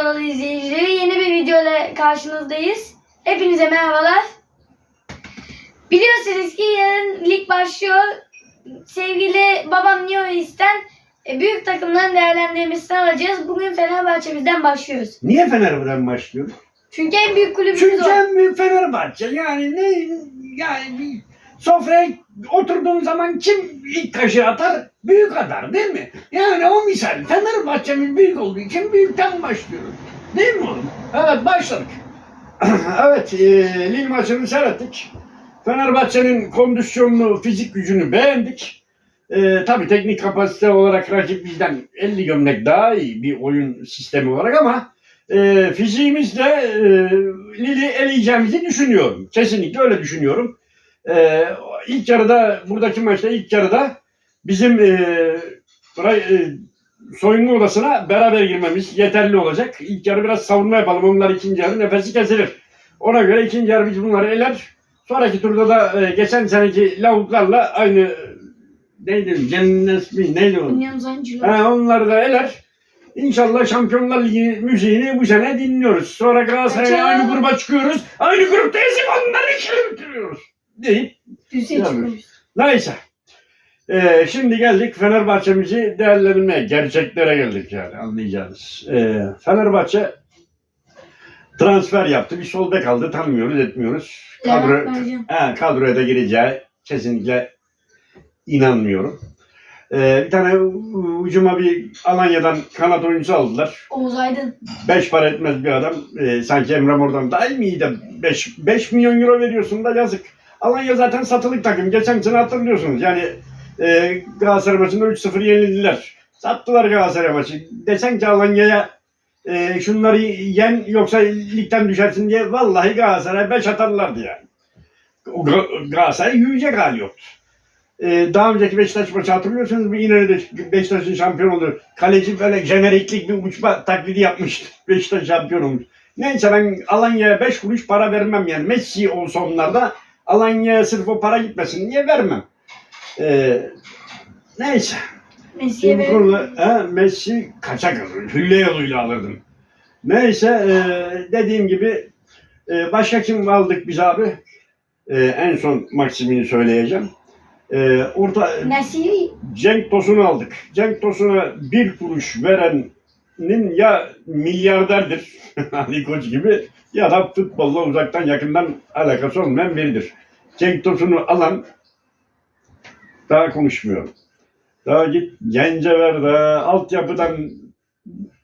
kanalı izleyicileri yeni bir video ile karşınızdayız. Hepinize merhabalar. Biliyorsunuz ki yarın lig başlıyor. Sevgili babam Niolis'ten e, büyük takımların değerlendirmesini alacağız. Bugün Fenerbahçe'mizden başlıyoruz. Niye Fenerbahçe'den başlıyoruz? Çünkü en büyük kulübümüz Çünkü o. en büyük Fenerbahçe. Yani ne yani bir sofraya oturduğun zaman kim ilk kaşığı atar? Büyük atar değil mi? Yani o misal Fenerbahçe'miz büyük olduğu için büyükten başlıyoruz. Değil mi oğlum? Evet başladık. evet e, Lille maçını seyrettik. Fenerbahçe'nin kondisyonunu, fizik gücünü beğendik. E, tabii teknik kapasite olarak rakip bizden 50 gömlek daha iyi bir oyun sistemi olarak ama e, fiziğimizle e, Lille'i eleyeceğimizi düşünüyorum. Kesinlikle öyle düşünüyorum. E, ilk yarıda, buradaki maçta ilk yarıda bizim e, ray- e, soyunma odasına beraber girmemiz yeterli olacak. İlk yarı biraz savunma yapalım. Onlar ikinci yarı nefesi kesilir. Ona göre ikinci yarı biz bunları eler. Sonraki turda da e, geçen seneki lavuklarla aynı neydi? Cennet mi? Neydi o? Oynayan oyuncular. Ha, onları da eler. İnşallah Şampiyonlar Ligi müziğini bu sene dinliyoruz. Sonra Galatasaray'la Acaba- aynı gruba çıkıyoruz. Aynı gruptayız onları ikili bitiriyoruz. Deyip çıkıyoruz. neyse. Ee, şimdi geldik Fenerbahçe'mizi değerlendirmeye. Gerçeklere geldik yani anlayacağınız. Ee, Fenerbahçe transfer yaptı. Bir sol bek aldı. Tanımıyoruz etmiyoruz. Kadro, ha, kadroya da gireceği kesinlikle inanmıyorum. Ee, bir tane ucuma bir Alanya'dan kanat oyuncusu aldılar. Oğuz Aydın. Beş para etmez bir adam. Ee, sanki Emre Mor'dan daha iyi miydi? 5 5 milyon euro veriyorsun da yazık. Alanya zaten satılık takım. Geçen sene hatırlıyorsunuz. Yani e, Galatasaray maçında 3-0 yenildiler. Sattılar Galatasaray maçı. Desen ki Alanya'ya e, şunları yen yoksa ligden düşersin diye vallahi Galatasaray 5 atarlardı yani. Galatasaray yürüyecek hali yoktu. Ee, daha önceki Beşiktaş maçı hatırlıyorsunuz. Bir İnönü'de Beşiktaş'ın şampiyon oldu. Kaleci böyle jeneriklik bir uçma taklidi yapmıştı. Beşiktaş şampiyon olmuş. Neyse ben Alanya'ya 5 kuruş para vermem yani. Messi olsa onlarda Alanya'ya sırf o para gitmesin diye vermem. Ee, neyse. Messi'ye Şimdi ve konuda ha, Messi kaçak alır. Hülle yoluyla alırdım. Neyse e, dediğim gibi e, başka kim aldık biz abi? E, en son Maksimini söyleyeceğim. E, orta Nesiri. Cenk Tosun'u aldık. Cenk Tosun'a bir kuruş verenin ya milyarderdir Ali Koç gibi ya da futbolla uzaktan yakından alakası olmayan biridir. Cenk Tosun'u alan daha konuşmuyorum. Daha git gence ver de altyapıdan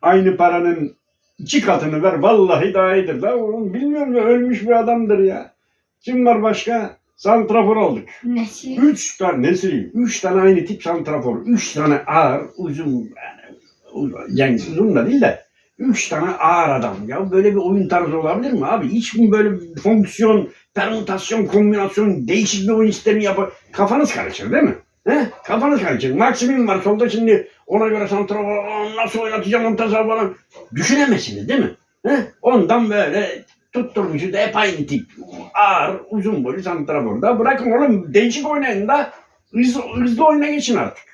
aynı paranın iki katını ver. Vallahi daha iyidir. Daha oğlum bilmiyorum ya ölmüş bir adamdır ya. Kim var başka? Santrafor aldık. Nesiri. Üç tane nesili, üç tane aynı tip santrafor, üç tane ağır, uzun, yani, uzun, yani uzun da değil de, üç tane ağır adam. Ya böyle bir oyun tarzı olabilir mi abi? Hiç mi böyle bir fonksiyon, permütasyon, kombinasyon, değişik bir oyun sistemi yapar? Kafanız karışır değil mi? He? Kafanız karışır. Maksimum var solda şimdi ona göre santrafor, "Aa, nasıl oynatacağım Montazar falan. Düşünemezsiniz değil mi? He? Ondan böyle tutturmuşuz hep aynı tip. Ağır, uzun boylu santrafor. Bırakın oğlum değişik oynayın da hızlı, hızlı oyuna geçin artık.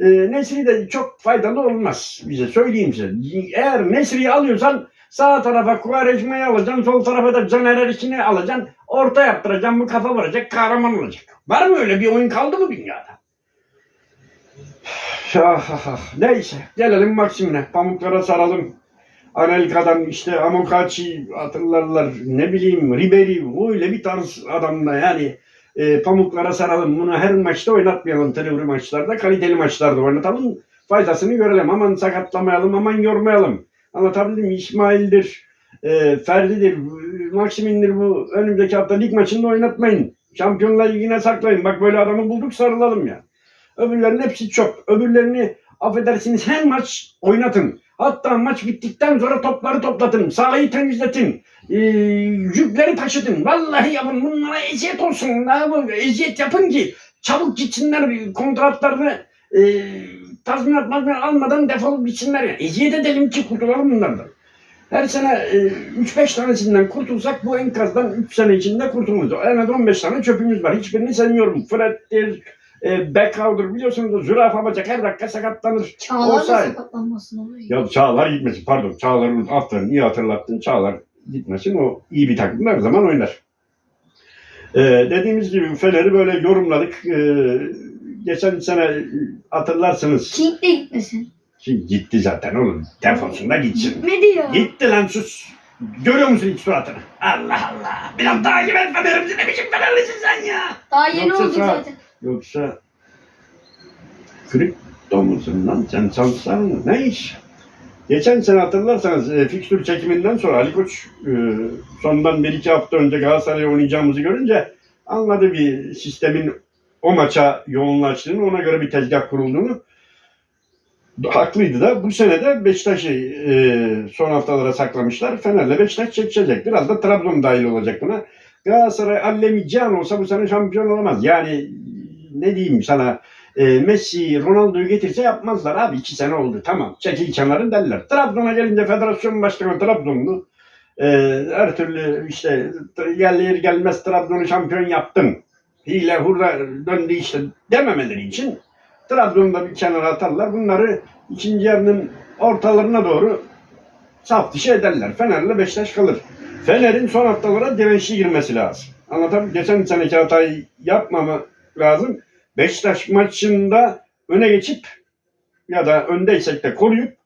Ee, Nesri de çok faydalı olmaz bize söyleyeyim size. Eğer Nesri'yi alıyorsan sağ tarafa Kuvarejma'yı alacaksın, sol tarafa da Caner Erkin'i alacaksın, orta yaptıracaksın, bu kafa vuracak, kahraman olacak. Var mı öyle bir oyun kaldı mı dünyada? Ah, ah, ah. Neyse gelelim Maksim'ine. Pamuklara saralım. Anelka'dan işte Amokachi hatırlarlar ne bileyim Ribery öyle bir tarz adamla yani e, pamuklara saralım bunu her maçta oynatmayalım televizyon maçlarda kaliteli maçlarda oynatalım faydasını görelim. Aman sakatlamayalım aman yormayalım. Anlatabildim mi? İsmail'dir e, Ferdi'dir Maksimin'dir bu önümüzdeki hafta lig maçında oynatmayın. Şampiyonlar Ligi'ne saklayın. Bak böyle adamı bulduk sarılalım ya. Öbürlerinin hepsi çok. Öbürlerini affedersiniz her maç oynatın Hatta maç bittikten sonra topları toplatın, sahayı temizletin, e, yükleri taşıtın. Vallahi yapın bunlara eziyet olsun. Ne bu? Eziyet yapın ki çabuk gitsinler kontratlarını e, tazminat mazminat almadan defolup gitsinler. Yani. Eziyet edelim ki kurtulalım bunlardan. Her sene e, 3-5 tanesinden kurtulsak bu enkazdan 3 sene içinde kurtuluruz. En az 15 tane çöpümüz var. Hiçbirini sevmiyorum. Fred'dir, E, Beckhauser biliyorsunuz zürafa bacak her dakika sakatlanır. Çağlar da sakatlanmasın oluyor. Ya Çağlar gitmesin pardon. Çağlar'ın aferin iyi hatırlattın. Çağlar gitmesin o iyi bir takım her zaman oynar. Ee, dediğimiz gibi Fener'i böyle yorumladık. Ee, geçen sene hatırlarsınız King de gitmesin. ki gitti zaten oğlum. Defolsun da gitsin. Gitmedi ya. Gitti lan sus. Görüyor musun hiç suratını? Allah Allah. Biraz takip et Fener'imizi ne biçim Fenerlisin sen ya. Daha yeni Yoksa oldu zaten. Yoksa kripto musun lan? Sen mı? Ne iş? Geçen sene hatırlarsanız e, fikstür çekiminden sonra Ali Koç e, sondan bir iki hafta önce Galatasaray'la oynayacağımızı görünce anladı bir sistemin o maça yoğunlaştığını, ona göre bir tezgah kurulduğunu. Haklıydı da. Bu sene de Beşiktaş'ı e, son haftalara saklamışlar. Fener'le Beşiktaş çekişecek. Biraz da Trabzon dahil olacak buna. Galatasaray allemi can olsa bu sene şampiyon olamaz. Yani ne diyeyim sana e, Messi, Ronaldo'yu getirse yapmazlar abi. iki sene oldu tamam. Çekil kenarın derler. Trabzon'a gelince federasyon başkanı Trabzonlu. E, her türlü işte yerli yer gelmez Trabzon'u şampiyon yaptım. Hile hurra döndü işte dememeleri için Trabzon'da bir kenara atarlar. Bunları ikinci yarının ortalarına doğru saf dışı ederler. Fener'le Beşiktaş kalır. Fener'in son haftalara dirençli girmesi lazım. Anlatam geçen seneki hatayı yapmama lazım. Beşiktaş maçında öne geçip ya da öndeysek de koruyup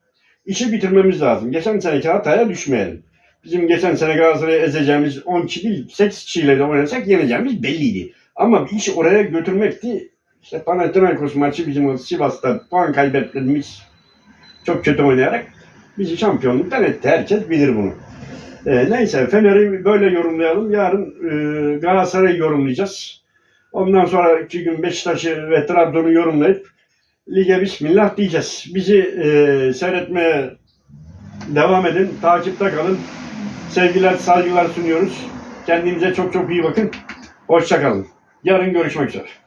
işi bitirmemiz lazım. Geçen seneki hataya düşmeyelim. Bizim geçen sene Galatasaray'ı ezeceğimiz 10 kişi değil 8 kişiyle de oynasak yeneceğimiz belliydi. Ama işi oraya götürmekti. İşte Panathinaikos maçı bizim Sivas'ta puan kaybettiğimiz çok kötü oynayarak bizi şampiyonluktan etti. Herkes bilir bunu. Ee, neyse Fener'i böyle yorumlayalım. Yarın e, Galatasaray'ı yorumlayacağız. Ondan sonraki gün Beşiktaş'ı ve Trabzon'u yorumlayıp lige bismillah diyeceğiz. Bizi e, seyretmeye devam edin. Takipte kalın. Sevgiler, saygılar sunuyoruz. Kendinize çok çok iyi bakın. Hoşçakalın. Yarın görüşmek üzere.